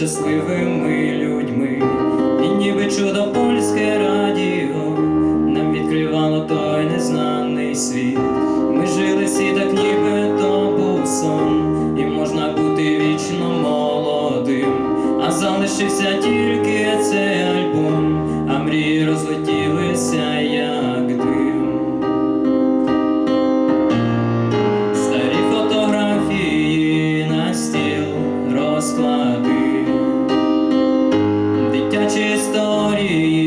щасливими людьми, і ніби чудо польське радіо нам відкривало той незнаний світ. Ми жили всі так, ніби то був сон, і можна бути вічно молодим, а залишився тільки цей альбом, а мрії розлетілися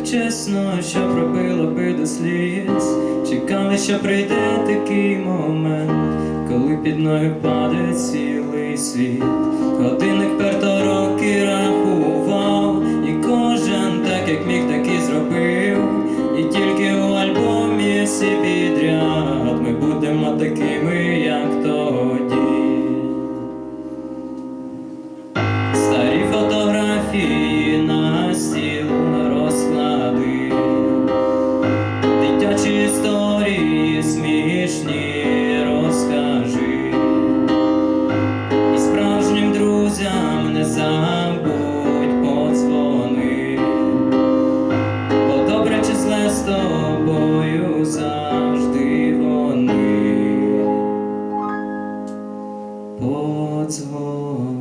так чесно, що пробило би до сліз. Чекали, що прийде такий момент, коли під ноги падає цілий світ. Годинник перто роки рахував, зле з тобою завжди вони подзвонять.